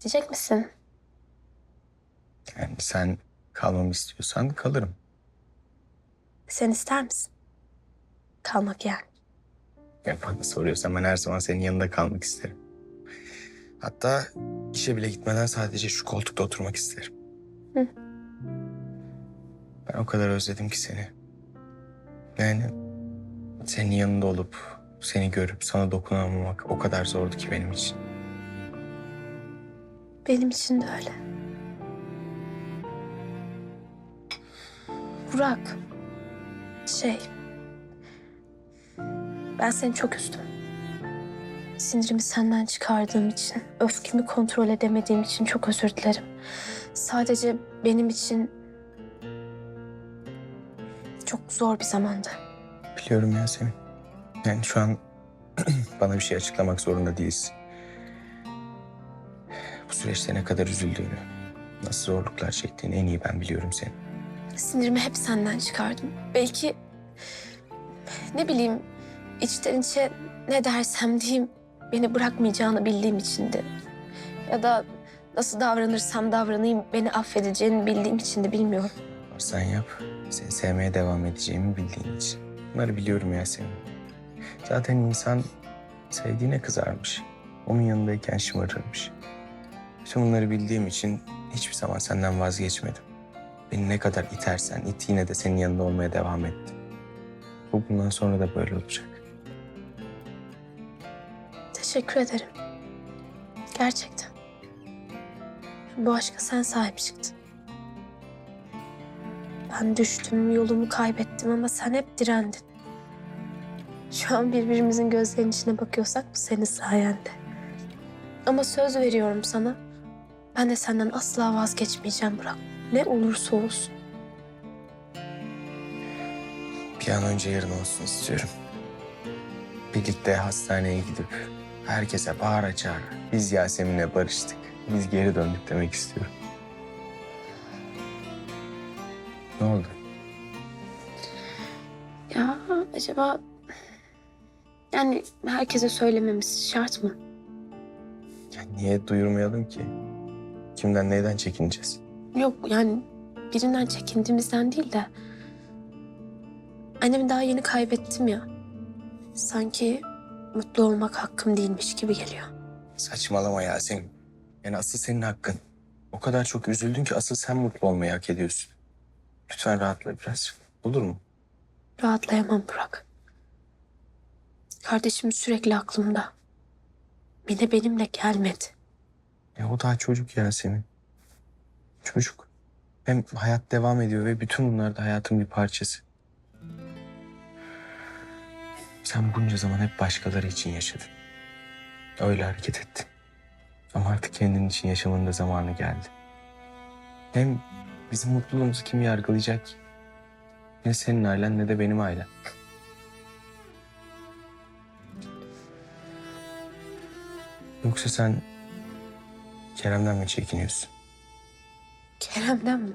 Gidecek misin? Yani sen kalmamı istiyorsan kalırım. Sen ister misin? Kalmak yani. Ya bana soruyorsan ben her zaman senin yanında kalmak isterim. Hatta işe bile gitmeden sadece şu koltukta oturmak isterim. Hı. Ben o kadar özledim ki seni. Yani senin yanında olup seni görüp sana dokunamamak o kadar zordu ki benim için. Benim için de öyle. Burak. Şey. Ben seni çok üzdüm. Sinirimi senden çıkardığım için, öfkemi kontrol edemediğim için çok özür dilerim. Sadece benim için çok zor bir zamandı. Biliyorum Yasemin. Yani şu an bana bir şey açıklamak zorunda değilsin. Bu süreçte ne kadar üzüldüğünü, nasıl zorluklar çektiğini en iyi ben biliyorum senin. Sinirimi hep senden çıkardım. Belki ne bileyim içten içe ne dersem diyeyim beni bırakmayacağını bildiğim içindi. Ya da nasıl davranırsam davranayım beni affedeceğini bildiğim için de bilmiyorum. Sen yap. Seni sevmeye devam edeceğimi bildiğin için. Bunları biliyorum Yasemin. Zaten insan sevdiğine kızarmış. Onun yanındayken şımarırmış. Bütün bunları bildiğim için hiçbir zaman senden vazgeçmedim. Beni ne kadar itersen it yine de senin yanında olmaya devam ettim. Bu bundan sonra da böyle olacak. Teşekkür ederim. Gerçekten. Bu aşka sen sahip çıktın. Ben düştüm, yolumu kaybettim ama sen hep direndin. Şu an birbirimizin gözlerinin içine bakıyorsak bu senin sayende. Ama söz veriyorum sana. Ben de senden asla vazgeçmeyeceğim Burak. Ne olursa olsun. Bir an önce yarın olsun istiyorum. Birlikte hastaneye gidip herkese bağıra çağıra biz Yasemin'le barıştık. Biz geri döndük demek istiyorum. Ne oldu? Ya acaba yani herkese söylememiz şart mı? Ya niye duyurmayalım ki? Kimden neyden çekineceğiz? Yok yani birinden çekindiğimizden değil de annemi daha yeni kaybettim ya. Sanki mutlu olmak hakkım değilmiş gibi geliyor. Saçmalama Yasemin. Yani asıl senin hakkın. O kadar çok üzüldün ki asıl sen mutlu olmayı hak ediyorsun. Lütfen rahatla biraz. Olur mu? Rahatlayamam Burak. Kardeşim sürekli aklımda. Mine benimle gelmedi. Ya o daha çocuk Yasemin. Çocuk. Hem hayat devam ediyor ve bütün bunlar da hayatın bir parçası. Sen bunca zaman hep başkaları için yaşadın. Öyle hareket ettin. Ama artık kendin için yaşamanın da zamanı geldi. Hem bizim mutluluğumuzu kim yargılayacak ki? Ne senin ailen ne de benim ailem. Yoksa sen Kerem'den mi çekiniyorsun? Kerem'den mi?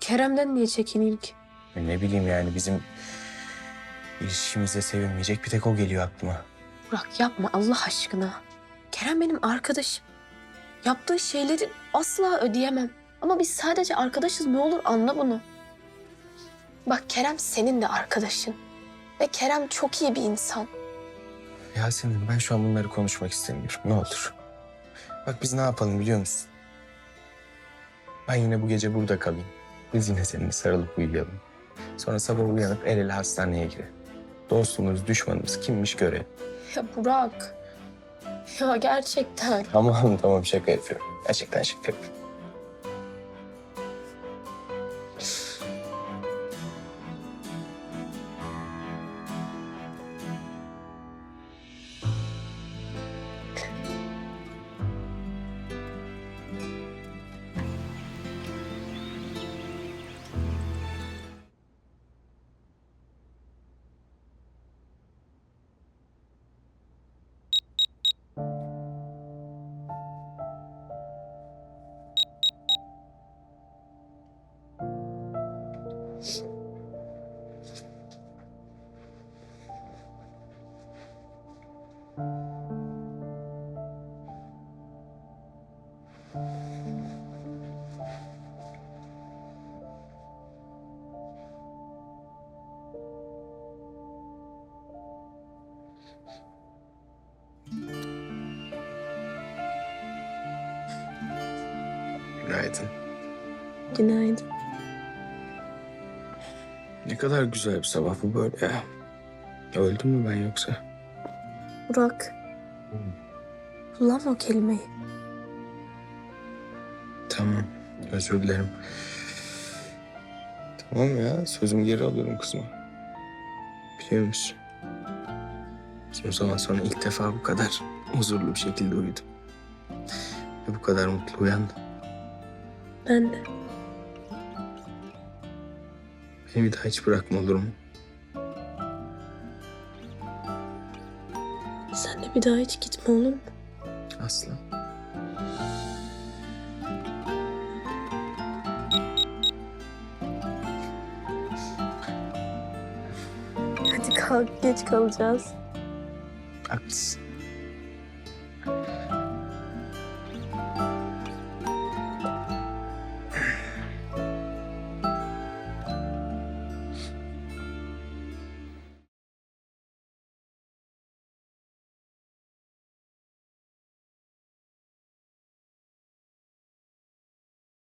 Kerem'den niye çekineyim ki? Ya Ne bileyim yani bizim ilişkimizde sevinmeyecek bir tek o geliyor aklıma. Burak yapma Allah aşkına. Kerem benim arkadaşım. Yaptığı şeyleri asla ödeyemem. Ama biz sadece arkadaşız ne olur anla bunu. Bak Kerem senin de arkadaşın. Ve Kerem çok iyi bir insan. Yasemin ben şu an bunları konuşmak istemiyorum ne olur. Bak biz ne yapalım biliyor musun? Ben yine bu gece burada kalayım. Biz yine seninle sarılıp uyuyalım. Sonra sabah uyanıp el ele hastaneye girelim. Dostumuz, düşmanımız kimmiş görelim. Ya Burak. Ya gerçekten. Tamam tamam şaka yapıyorum. Gerçekten şaka yapıyorum. Günaydın. Günaydın. Ne kadar güzel bir sabah bu böyle ya. Öldüm mü ben yoksa? Burak. Kullanma o kelimeyi. Tamam. Özür dilerim. Tamam ya. Sözümü geri alıyorum kızma. Biliyor musun? Uzun zaman sonra ilk defa bu kadar huzurlu bir şekilde uyudum. Ve bu kadar mutlu uyandım. Ben de. Beni bir daha hiç bırakma olur mu? Sen de bir daha hiç gitme olur mu? Asla. Hadi kalk geç kalacağız. That's